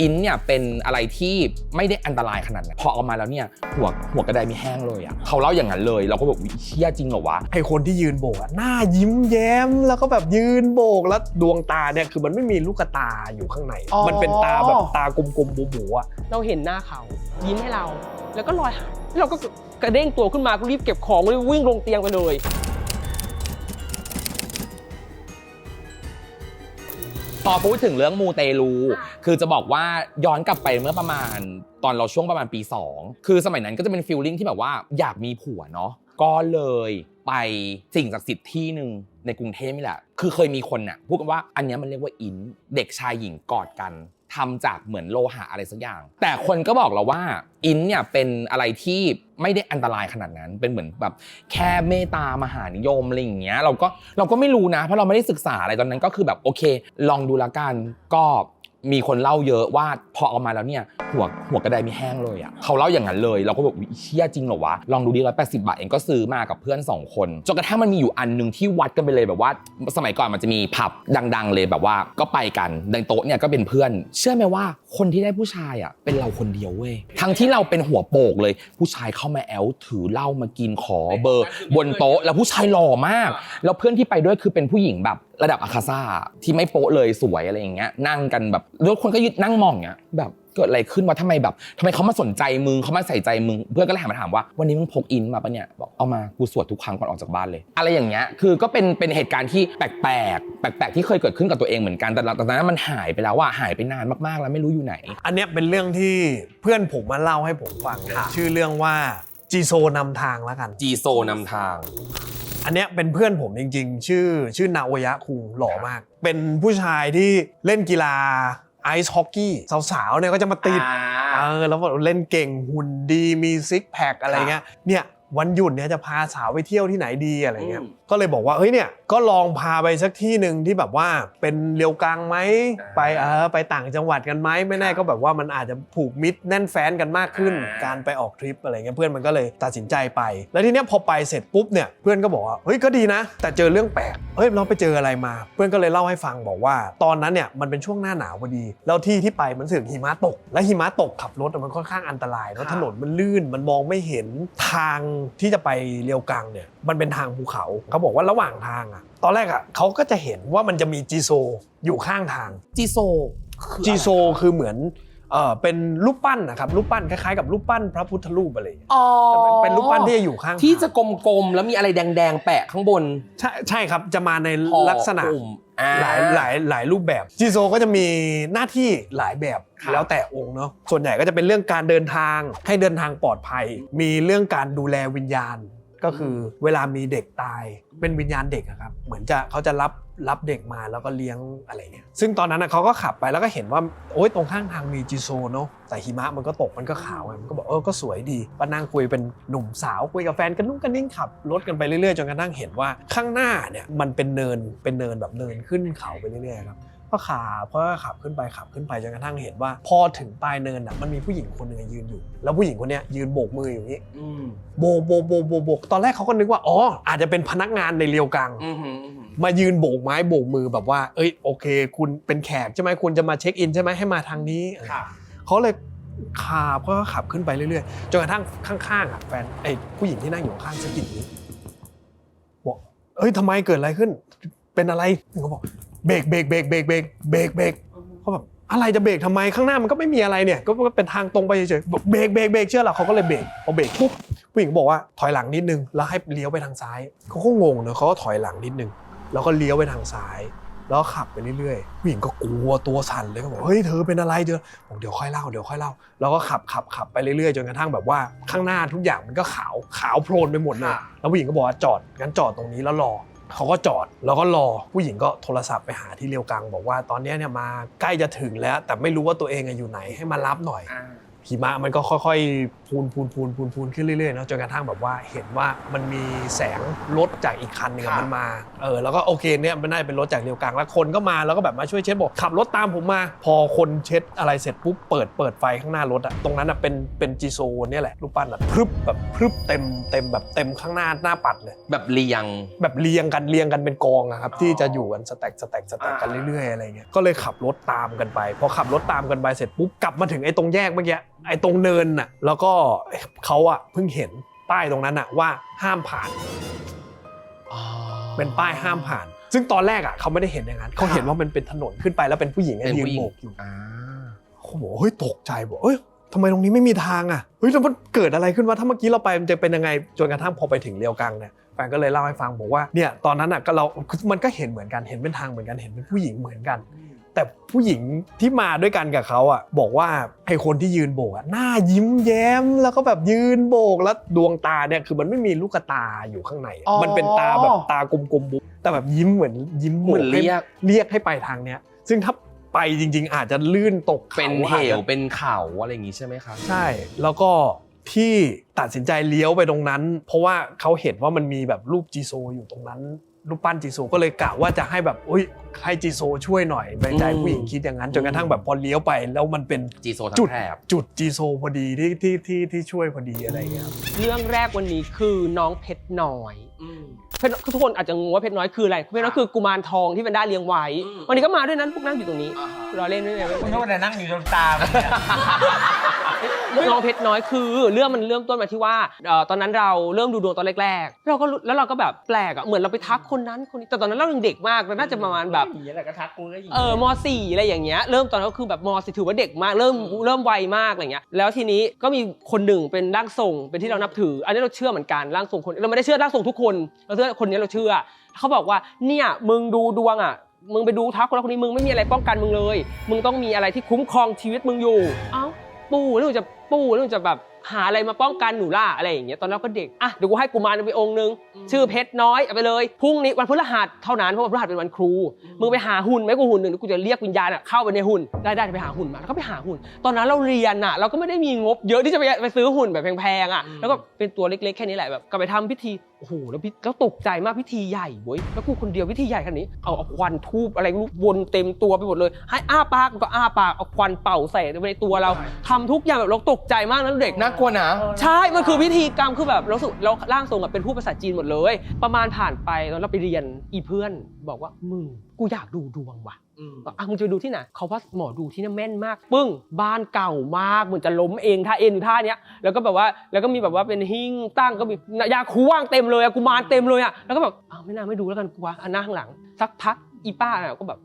อินเนี่ยเป็นอะไรที่ไม่ได้อันตรายขนาดนั้นพอเอามาแล้วเนี่ยหัวหัวกระไดมีแห้งเลยอะเขาเล่าอย่างนั้นเลย เราก็แบบอุ๊ยเชี่ยจริงเหรอวะไอคนที่ยืนโบกอะหน้ายิ้มแย้มแล้วก็แบบยืนโบกแล้วดวงตาเนี่ยคือมันไม่มีลูกตาอยู่ข้างในอ๋อมันเป็นตาแบบตากลมๆบูๆอะเราเห็นหน้าเขายิ้มให้เรา แล้วก็ลอยหายแล้วเราก็กระเด้งตัวขึ้นมาก็รีบเก็บของรีบวิ่งลงเตียงไปเลย อพูดถึงเรื่องมูเตลู คือจะบอกว่าย้อนกลับไปเมื่อประมาณ ตอนเราช่วงประมาณปี 2 คือสมัยนั้นก็จะเป็นฟิลลิ่งที่แบบว่าอยากมีผัวเนาะก็เลยไปสิ่งศักดิ์สิทธิ์ที่หนึ่งในกรุงเทพนี่แหละ คือเคยมีคนน่ะพูดกันว่าอันเนี้ยมันเรียกว่าอิน เด็กชายหญิงกอดกัน ทำจากเหมือนโลหะอะไรสักอย่าง แต่คนก็บอกเราว่าอินเนี่ยเป็นอะไรที่ไม่ได้อันตรายขนาดนั้น เป็นเหมือนแบบแค่เมตามหานิยมอะไรอย่างเงี้ยเราก็เราก็ไม่รู้นะเพราะเราไม่ได้ศึกษาอะไรตอนนั้นก็คือแบบโอเค ลองดูละกันก็ มีคนเล่าเยอะว่าพอเอามาแล้วเนี่ยหัวหัวกระไดมีแห้งเลยอะเขาเล่าอย่างนั้นเลย เราก็แบบเชี่ยจริงเหรอวะลองดูดีร้อยแปดสิบาทเองก็ซื้อมากับเพื่อนสองคนจนกระทั่งมันมีอยู่อันหนึ่งที่วัดกันไปเลยแบบว่า สมัยก่อนมันจะมีผับดัง ๆ เลยแบบว่าก็ไปกันในโต๊ะเนี่ยก็เป็นเพื่อน เชื่อไหมว่าคนที่ได้ผู้ชายอะเป็นเราคนเดียวเว้ยทั้งที่เราเป็นหัวโปกเลย ผู้ชายเข้ามาแอลถือเหล้ามากินขอเบอร์ บนโต๊ะแล้วผู้ชายหล่อมาก แล้วเพื่อนที่ไปด้วยคือเป็นผู้หญิงแบบระดับอาคาซ่าที่ไม่โป๊ะเลยสวยอะไรอย่างเงี้ยนั่งกันแบบแล้วคนก็ยืนนั่งมองอย่างเงี้ยแบบเกิดอะไรขึ้นวะทำไมแบบทำไมเขามาสนใจมึงเขามาใส่ใจมึง เพื่อนก็เลยหันมาถามว่าวันนี้มึงพกอินมาปะเนี่ยบอกเอามากูสวดทุกครั้งก่อนออกจากบ้านเลย อะไรอย่างเงี้ยคือก็เป็นเป็นเหตุการณ์ที่แปลกๆแปลกๆที่เคยเกิดขึ้นกับตัวเองเหมือนกันแต่หลังจากนั้นมันหายไปแล้วว่าหายไปนานมากๆแล้วไม่รู้อยู่ไหน อันเนี้ยเป็นเรื่องที่เพื่อนผมมาเล่าให้ผมฟังเลยค่ะชื่อเรื่องว่าจีโซนำทางแล้วกันจีโซนำทาง อันเนี้ยเป็นเพื่อนผมจริง ๆ ชื่อชื่อนาโอยะคุงหล่อมาก เป็นผู้ชายที่เล่นกีฬา ไอซ์ฮอกกี้สาวๆเนี่ยก็จะมาติดเออแล้วแบบเล่นเก่งหุ่นดีมีซิกแพคอะไรเงี้ยเนี่ย วันหยุดเนี่ยจะพาสาวไปเที่ยวที่ไหนดีอะไรเงี้ยอืมก็เลยบอกว่าเฮ้ยเนี่ยก็ลองพาไปสักที่หนึ่งที่แบบว่าเป็นเรียวกังไหมอ่าไปเออไปต่างจังหวัดกันไหมไม่แน่ก็แบบว่ามันอาจจะผูกมิตรแน่นแฟนกันมากขึ้นอ่าการไปออกทริปอะไรเงี้ยเพื่อนมันก็เลยตัดสินใจไป แล้วทีเนี้ยพอไปเสร็จปุ๊บเนี่ยเพื่อนก็บอกว่าเฮ้ยก็ดีนะ แต่เจอเรื่องแปลกเฮ้ยเราไปเจออะไรมา เพื่อนก็เลยเล่าให้ฟังบอกว่า ตอนนั้นเนี่ยมันเป็นช่วงหน้าหนาวพอดี แล้วที่ที่ไปมันเสึกหิมะตก และหิมะตกขับรถอะมันค่อนข้างอันตรายแล้วถนนมันลื่นมันมองไม่เห็นทางที่จะไปเรียวกังเนี่ยมันเป็นทางภูเขาเขาบอกว่าระหว่างทางอะ ตอนแรกอะเขาก็จะเห็นว่ามันจะมีจีโซอยู่ข้างทาง จีโซจีโซคือเหมือนเออเป็นรูปปั้นนะครับรูปปั้นคล้ายๆกับรูปปั้นพระพุทธรูปอะไรอย่างเงี้ยอ๋อแต่เป็นเป็นรูปปั้นที่จะอยู่ข้างที่ทางจะกลมๆแล้วมีอะไรแดงๆ แปะข้างบน ใช่ใช่ครับจะมาในห่อลักษณะกลุ่มอ่า หลายหลายหลายรูปแบบจีโซก็จะมีหน้าที่หลายแบบครับแล้วแต่องค์เนาะส่วนใหญ่ก็จะเป็นเรื่องการเดินทางให้เดินทางปลอดภัย มีเรื่องการดูแลวิญญาณ ก็คือเวลามีเด็กตายเป็นวิญญาณเด็กอะครับ เหมือนจะเขาจะรับรับเด็กมาแล้วก็เลี้ยงอะไรเงี้ยซึ่งตอนนั้นเขาก็ขับไปแล้วก็เห็นว่าโอ๊ยตรงข้างทางมีจีโซเนาะแต่หิมะมันก็ตกมันก็ขาวมันก็บอกเออก็สวยดีก็นั่งคุยเป็นหนุ่มสาวคุยกับแฟนกันนุ่งกันนิ่งขับรถกันไปเรื่อยๆจนกระทั่งเห็นว่าข้างหน้าเนี่ยมันเป็นเนินเป็นเนินแบบเนินขึ้นเขาไปเรื่อยๆครับ ก็ขับเพราะว่าขับขึ้นไปขับขึ้นไปจนกระทั่งเห็นว่า พอถึงปลายเนินอะมันมีผู้หญิงคนหนึ่งยืนอยู่ แล้วผู้หญิงคนเนี้ยยืนโบกมืออยู่อย่างนี้อืมโบกโบกโบกโบกโบกตอนแรกเขาก็นึกว่าอ๋ออาจจะเป็นพนักงานในเรียวกังอืมอืมอืมมายืนโบกไม้โบกมือแบบว่า เอ้ยโอเค คุณเป็นแขกใช่ไหมคุณจะมาเช็คอินใช่ไหมให้มาทางนี้ค่ะเขาเลยขับก็ขับขึ้นไปเรื่อยๆจนกระทั่งข้างๆอะแฟนไอ้ผู้หญิงที่นั่งอยู่ข้างสะกิดนี้บอกเอ้ยทำไมเกิดอะไรขึ้น เป็นอะไรเขาบอก เบรกเบรกเบรกเบรกเบรกเบรกเบรกเขาแบบอะไรจะเบรกทำไมข้างหน้ามันก็ไม่มีอะไรเนี่ยก็ก็เป็นทางตรงไปเฉยๆบอกเบรกเบรกเบรกเชื่อเหรอเขาก็เลยเบรกพอเบรกปุ๊บผู้หญิงบอกว่าถอยหลังนิดนึงแล้วให้เลี้ยวไปทางซ้ายเขาก็งงเนอะเขาก็ถอยหลังนิดนึงแล้วก็เลี้ยวไปทางซ้าย แล้วก็ขับไปเรื่อยๆผู้หญิงก็กลัวตัวสั่นเลยก็บอกเฮ้ยเธอเป็นอะไรเธอบอกเดี๋ยวค่อยเล่าเดี๋ยวค่อยเล่าแล้วก็ขับขับขับไปเรื่อยๆจนกระทั่งแบบว่าข้างหน้าทุกอย่างมันก็ขาวขาวโพลนไปหมดเลยค่ะแล้วผู้หญิงก็บอกว่าจอดงั้นจอดตรงนี้แล้วรอ เขาก็จอดแล้วก็รอผู้หญิงก็โทรศัพท์ไปหาที่เรียวกัง บอกว่าตอนเนี้ยเนี่ยมาใกล้จะถึงแล้ว แต่ไม่รู้ว่าตัวเองอะอยู่ไหนให้มารับหน่อย อ่า หิมะมันก็ค่อยๆ พูนพูนพูนพูนพูนขึ้นเรื่อยๆเนาะจนกระทั่งแบบว่าเห็นว่ามันมีแสงรถจากอีกคันหนึงอะครับมันมาเออแล้วก็โอเคเนี่ยมันน่าจะเป็นรถจากเรียวกลางแล้วคนก็มาแล้วก็แบบมาช่วยเช็ดบอกขับรถตามผมมา พอคนเช็ดอะไรเสร็จปุ๊บเปิดเปิดไฟข้างหน้ารถอะตรงนั้นอะเป็นเป็นจีโซเนี่ยแหละรูปปั้นอะพรึบแบบพรึบเต็มเต็มแบบเต็มข้างหน้าหน้าปัดเลย แบบเรียง แบบเรียงกันเรียงกันเป็นกองอะครับที่จะอยู่กันสแต็กสแต็กสแต็กกันเรื่อยๆอะไรเงี้ยก็เลยขับรถตามกันไปพอขับรถตามกันไปเสร็จปุ๊บกลับมาถึงไอ้ตรงแยกเมื่อกี้ไอ้ตรงเนินน่ะแล้วก็เขาอะเพิ่งเห็นป้ายตรงนั้นอะว่าห้ามผ่านเป็นป้ายห้ามผ่าน ซึ่งตอนแรกอะเขาไม่ได้เห็นอย่างนั้นเขาเห็นว่ามันเป็นถนนขึ้นไปแล้วเป็นผู้หญิงอะเป็นยืนผู้หญิงโบกอยู่อ่าเขาบอกเฮ้ยตกใจบอกเอ้ยทำไมตรงนี้ไม่มีทางอะเฮ้ยแล้วมันเกิดอะไรขึ้นวะถ้าเมื่อกี้เราไปมันจะเป็นยังไงจนกระทั่งพอไปถึงเรียวกังเนี่ยแฟนก็เลยเล่าให้ฟังบอกว่าเนี่ยตอนนั้นอะก็เรา มันก็เห็นเหมือนกันเห็นเป็นทางเหมือนกันเห็นเป็นผู้หญิงเหมือนกัน แต่ผู้หญิงที่มาด้วยกันกับเขาอะบอกว่าไอ้คนที่ยืนโบกอะหน้ายิ้มแย้มแล้วก็แบบยืนโบกแล้วดวงตาเนี่ยคือมันไม่มีลูกตาอยู่ข้างในอะอ๋อ มันเป็นตาแบบตากลมๆบุ๊บแต่แบบยิ้มเหมือนยิ้มโบเหมือนให้เรียก เรียกให้ไปทางเนี้ย ซึ่งถ้าไปจริง ๆ อาจจะลื่นตกขาเป็นเหอาจจะวเป็นเขาอะไรอย่างงี้ใช่ไหมครับ ใช่ แล้วก็ ที่ตัดสินใจเลี้ยวไปตรงนั้น เพราะว่าเขาเห็นว่ามันมีแบบรูปจีโซอยู่ตรงนั้น รูปปั้นจีโซก็เลยกะว่าจะให้แบบอุ้ยให้จีโซช่วยหน่อยในใจอืมผู้หญิงคิดอย่างนั้นจนกระทั่งแบบพอเลี้ยวไป แล้วมันเป็นจีโซทั้จุงดแถบจุดจีโซพอดีที่ที่ที่ที่ช่วยพอดีอะไรอย่างเงี้ยครับเรื่องแรกวันนี้คือน้องเพชรน้อยเพชรทุกคนอาจจะงงว่าเพชรน้อยคืออะไรเพชรน้อยคือกุมารทองที่เป็นด้าเลี้ยงไว้อืมวันนี้ก็มาด้วยนั้นพวกนั่งอยู่ตรงนี้รอเล่นด้วยนะคุณนึกว่าแต่นั่งอยู่ตรงตามเนี่ย น้องเพชรน้อยคือ เรื่องมันเริ่มต้นมาที่ว่าเอ่อตอนนั้นเราเริ่มดูดวงตอนแรกๆเราก็รู้แล้วเราก็แบบแปลกอะเหมือนเราไปทักคนนั้นคนนี้แต่ตอนนั้นเรายังเด็กมากเราน่าจะประมาณแบบ อย่างนี้แหละก็ทักกูก็อย่างเออมสี่อะไรอย่างเงี้ย เริ่มตอนนั้นก็คือแบบมสี่ถือว่าเด็กมาก เริ่มเริ่มวัยมากอะไรเงี้ย แล้วทีนี้ก็มีคนหนึ่งเป็นร่างทรง เป็นที่เรานับถือ อันนี้เราเชื่อเหมือนกัน ร่างทรงคน เราไม่ได้เชื่อร่างทรงทุกคน เราเชื่อคนนี้เราเชื่อ เขาบอกว่า เนี่ย มึงดูดวงอะ มึงไปดูทักคนนั้นคนนี้ มึงไม่มีอะไรป้องกันมึงเลย มึงต้องมีอะไรที่คุ้มครองชีวิตมึงอยู่ เอ้า ปู่แล้วหนูจะปู่แล้วหนูจะแบบหาอะไรมาป้องกันหนูล่ะอะไรอย่างเงี้ยตอนนั้นก็เด็กอะเดี๋ยวกูให้กุมารไปองค์นึง ชื่อเพชรน้อยเอาไปเลยพรุ่งนี้วันพฤหัสเท่านั้นเพราะวันพฤหัสเป็นวันครูมึงไปหาหุ่นไหมกูหุ่นหนึ่งเดี๋ยวกูจะเรียกวิญญาณอะเข้าไปในหุ่นได้ได้ไปหาหุ่นมาแล้วก็ไปหาหุ่น ตอนนั้นเราเรียนอะเราก็ไม่ได้มีงบ เยอะที่จะไปไปซื้อหุ่นแบบแพงๆอะแล้วก็เป็นตัวเล็กๆแค่นี้แหละแบบก็ไปทำพิธี โอ้โหแล้วพิแล้วตกใจมากพิธีใหญ่เว้ยแล้วกูคนเดียวพิธีใหญ่ขนาดนี้เอาเอาควันทูบอะไรไม่รู้วนเต็มตัวไปหมดเลย ให้อ้าปากก็อ้าปากเอาควันเป่าใส่ไปในตัวเราทำทุกอย่างแบบเราตกใจมากนะเด็กน่ากลัวนะ ใช่ มันคือพิธีกรรมคือแบบเราสุเราร่างทรงอะเป็นผู้ภาษาจีนหมดเลย ประมาณผ่านไปตอนเราไปเรียนอีเพื่อนบอกว่ามึงกูอยากดูดวงว่ะ บอกอะมึงจะไปดูที่ไหนเขาว่าหมอดูที่นั่นแม่นมาก ปึ้ง บ้านเก่ามากเหมือนจะล้มเองท่าเอ็นอยู่ท่าเนี้ย แล้วก็แบบว่า แล้วก็มีแบบว่าเป็นหิ้งตั้งก็มียาคูว่างเต็มเลยอะกุมารเต็มเลยอะแล้วก็แบบอ้าวไม่น่าไม่ดูแล้วกันกูวะอะหน้าข้างหลัง สักพักอีป้าอะก็แบบ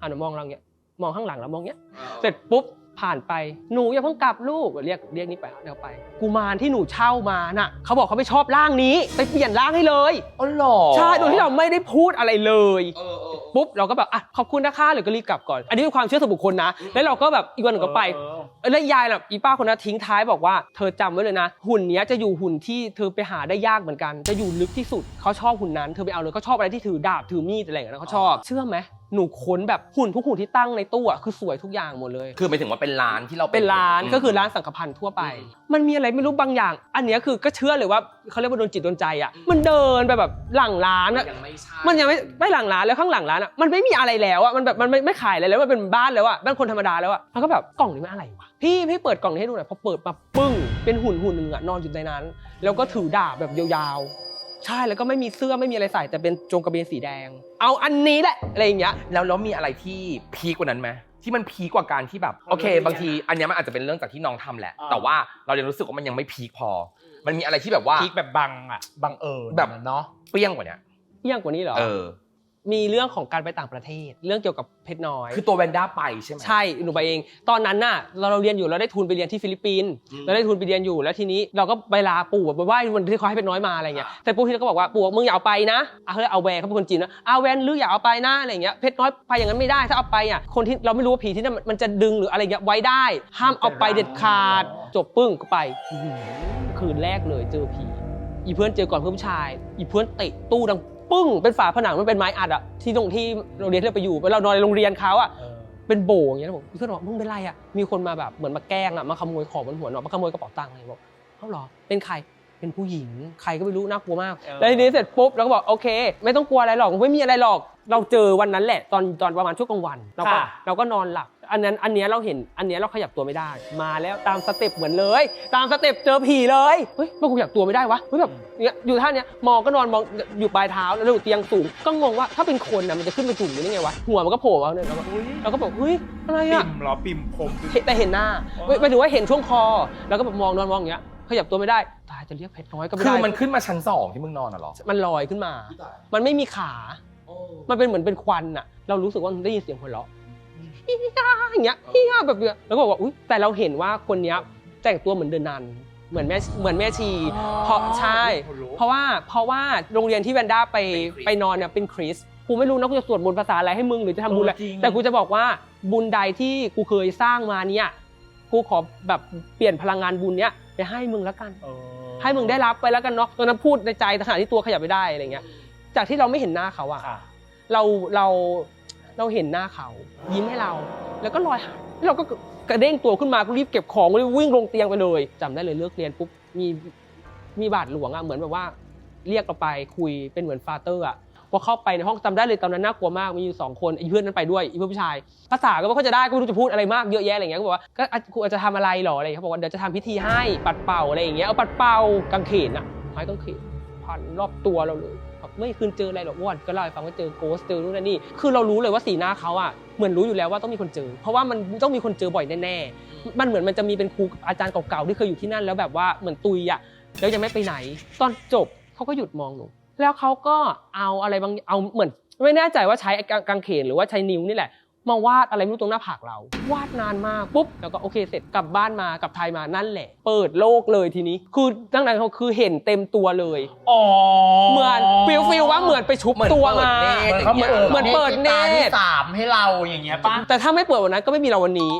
อ่านมองเราเงี้ย มองข้างหลังแล้วมองเงี้ย เสร็จปุ๊บผ่านไปหนูอย่าเพิ่งกลับลูกเรียกเรียกนี่ไปเดี๋ยวไป กุมารที่หนูเช่ามาน่ะเขาบอกเขาไม่ชอบร่างนี้ ไปเปลี่ยนร่างให้เลยอ๋อเหรอใช่โดยที่เราไม่ได้พูดอะไรเลย เออเออ ปุ๊บเราก็แบบอะขอบคุณนะคะหรือก็รีบกลับก่อน อันนี้เป็นความเชื่อส่วนบุคคลนะ แล้วเราก็แบบอีกวันหนึ่งก็ไปเออเออแล้วยายแบบอีป้าคนนั้นทิ้งท้ายบอกว่าเธอจำไว้เลยนะ หุ่นเนี้ยจะอยู่หุ่นที่เธอไปหาได้ยากเหมือนกัน จะอยู่ลึกที่สุดเขาชอบหุ่นนั้นเธอไปเอาเลยเขาชอบอะไรที่ถือดาบถือมีดอะไรอย่างเงี้ยเขาชอบเชื่อไหม หนูค้นแบบหุ่นทุกหุ่นที่ตั้งในตู้อะคือสวยทุกอย่างหมดเลย คือหมายถึงว่าเป็นร้านที่เราเป็นร้านมก็คือร้านสังฆพันธ์ทั่วไปอืมมันมีอะไรไม่รู้บางอย่าง อันเนี้ยคือก็เชื่อเลยว่าเขาเรียกว่าโดนจิตโดนใจอะ มันเดินไปแบบหลังร้านอะยังไม่ใช่มันยังไม่ไม่หลังร้านแล้วข้างหลังร้านอะมันไม่มีอะไรแล้วอะมันแบบมันไม่ไม่ขายอะไรแล้วมันเป็นบ้านแล้วอะบ้านคนธรรมดาแล้วอะแล้วก็แบบกล่องนี้มันอะไรวะพี่พี่เปิดกล่องนี้ให้ดูหน่อยพอเปิดมาปึ้งเป็นหุ่นหุ่นหนึ่งอะนอนอยู่ในนั้น แล้วก็ถือดาบแบบยาวๆ ใช่แล้วก็ไม่มีเสื้อไม่มีอะไรใส่แต่เป็นโจงกระเบนสีแดง เอาอันนี้แหละอะไรอย่างเงี้ย แล้วแล้วมีอะไรที่พีกกว่านั้นไหมที่มันพีกกว่าการที่แบบโอเค บางที อันเนี้ยมันอาจจะเป็นเรื่องจากที่น้องทำแหละ อ่า แต่ว่าเรายังรู้สึกว่ามันยังไม่พีคพอ มันมีอะไรที่แบบว่า พีคแบบบังอะบังเอิญแบบ เนาะ เปรี้ยงกว่าเนี้ย เยี่ยงกว่านี้เหรอ เออ มีเรื่องของการไปต่างประเทศ เรื่องเกี่ยวกับเพชรน้อย คือตัวแวนด้าไปใช่ไหม ใช่หนูไปเอง ตอนนั้นน่ะเราเราเรียนอยู่เราได้ทุนไปเรียนที่ฟิลิปปินส์อืมเราได้ทุนไปเรียนอยู่แล้วทีนี้เราก็ไปลาปู่แบบไปไหว้วันที่เขาให้เป็นน้อยมาอะไรเงี้ยอ่า แต่ปู่ที่เราก็บอกว่าปู่มึงอย่าเอาไปนะอะเขาเลยเอาแวนเขาเป็นคนจีนนะเอาแวนหรืออย่าเอาไปนะอะไรเงี้ยเพชรน้อยไปอย่างนั้นไม่ได้ถ้าเอาไปอะคนที่เราไม่รู้ว่าผีที่นั่นมันมันจะดึงหรืออะไรเงี้ยไว้ได้ห้ามเอาไปเด็ดขาดจบปึ้งก็ไปอื้อหือคืนแรกเลยเจอผี อีเพื่อนเจอก่อนเพื่อนผู้ชาย อีเพื่อนเตะตู้ดัง ปึ้งเป็นฝาผนังมันเป็นไม้อัดอะที่ตรงที่โรงเรียนที่เราไปอยู่เรานอนในโรงเรียนเขาอะเออเป็นโบอย่างเงี้ยแล้วบอกเพื่อนบอกมึงเป็นไรอะมีคนมาแบบเหมือนมาแกล้งอะมาขโมยของบนหัวเนาะมาขโมยกระเป๋าตังค์อะไรบอกเอ้าเหรอเป็นใครเป็นผู้หญิงใครก็ไม่รู้น่ากลัวมากเออแล้วทีนี้เสร็จปุ๊บเราก็บอกโอเค ไม่ต้องกลัวอะไรหรอกไม่มีอะไรหรอก เราเจอวันนั้นแหละ ตอนตอนประมาณช่วงกลางวันเราก็ค่ะเราก็นอนหลับ อันนั้นอันเนี้ยเราเห็นอันเนี้ยเราขยับตัวไม่ได้ มาแล้วตามสเต็ปเหมือนเลย ตามสเต็ปเจอผีเลยเฮ้ยมันกูขยับตัวไม่ได้วะเฮ้ยแบบเนี้ยอยู่ท่าเนี้ยมองก็นอนมองอยู่ปลายเท้าแล้วอยู่เตียงสูงก็งงว่าถ้าเป็นคนนะมันจะขึ้นไปจุ่มอยู่ได้ไงวะหัวมันก็โผล่มาเนี่ยเราก็อุ้ยเราก็บอกเฮ้ยอะไรปิ่อะมเหรอปิ่มผมปิ่มเห็นแต่เห็นหน้าอ๋อ ไม่ไม่ถึงว่าเห็นช่วงคอ แล้วก็แบบมองนอนมองอย่างเงี้ยขยับตัวไม่ได้ตายจะเรียกเพชรน้อยก็ไม่คือได้มันขึ้นมาชั้นสองที่มึงนอนอะเหรอ มันลอยขึ้นมา มันไม่มีขา มันเป็นเหมือนเป็นควันอะเรารู้สึกว่ามันได้ยินเสียงหัวเราะ ฮิยาอย่างเงี้ยฮิยาแบบเนี้ยแล้วก็บอกว่าอุ้ยแต่เราเห็นว่าคนเนี้ยแต่งตัวเหมือนเดินนันเหมือนแม่เหมือนแม่ชี เพราะใช่ เพราะว่าเพราะว่าโรงเรียนที่แวนด้าไปไปนอนเนี่ยเป็นคริสต์กูไม่รู้นะกูจะสวดมนต์ภาษาอะไรให้มึงหรือจะทำบุญอะไรเออจริงแต่กูจะบอกว่าบุญใดที่กูเคยสร้างมาเนี่ยกูขอแบบเปลี่ยนพลังงานบุญเนี้ยไปให้มึงแล้วกันเออให้มึงได้รับไปแล้วกันเนาะตอนนั้นพูดในใจแต่ขณะที่ตัวขยับไม่ได้อะไรเงี้ย จากที่เราไม่เห็นหน้าเขาอะค่ะเราเรา เราเห็นหน้าเขา ยิ้มให้เรา แล้วก็ลอยหายเราก็กระเด้งตัวขึ้นมาก็รีบเก็บของรีบวิ่งลงเตียงไปเลยจำได้เลยเลิกเรียนปุ๊บมีมีบาทหลวงอะเหมือนแบบว่าเรียกเราไปคุยเป็นเหมือนฟาเตอร์อะพอเข้าไปในห้องจำได้เลยตอนนั้นน่ากลัวมากมีอยู่สองคนไอ้เพื่อนนั้นไปด้วยไอ้เพื่อนผู้ชาย ภาษาก็ไม่ค่อยจะได้ก็ไม่รู้จะพูดอะไรมากเยอะแยะอะไรเงี้ยก็บอกว่าก็อะครูอาจจะทำอะไรหรออะไรเขาบอกว่าเดี๋ยวจะทำพิธีให้ปัดเป่าอะไรอย่างเงี้ยเอาปัดเป่ากางเขนอะไม้กางเขนพันรอบตัวเราเลย แบบไม่คืนเจออะไรหรอกอ้วนก็เล่าให้ฟังว่าเจอโกสเจอนู่นนั่นนี่คือเรารู้เลยว่าสีหน้าเขาอะเหมือนรู้อยู่แล้วว่าต้องมีคนเจอ เพราะว่ามันต้องมีคนเจอบ่อยแน่ๆมันเหมือนมันจะมีเป็นครูอาจารย์เก่าๆที่เคยอยู่ที่นั่นแล้วแบบว่าเหมือนตุยอะแล้วยังไม่ไปไหน ตอนจบเขาก็หยุดมองหนูแล้วเขาก็เอาอะไรบางเอาเหมือนไม่แน่ใจว่าใช้กางกางเขนหรือว่าใช้นิ้วนี่แหละ มาวาดอะไรไม่รู้ตรงหน้าผากเรา วาดนานมากปุ๊บแล้วก็โอเคเสร็จกลับบ้านมากลับไทยมานั่นแหละ เปิดโลกเลยทีนี้ คือตั้งแต่เขาคือเห็นเต็มตัวเลย อ๋อเหมือนฟิลฟิลว่าเหมือนไปชุบเหมือนตัวเปิดมาเนตรเหมือนเขาเหมือนเหมือนเปิดเนตร ตาที่สามให้เราอย่างเงี้ยป่ะแต่ถ้าไม่เปิดวันนั้นก็ไม่มีเราวันนี้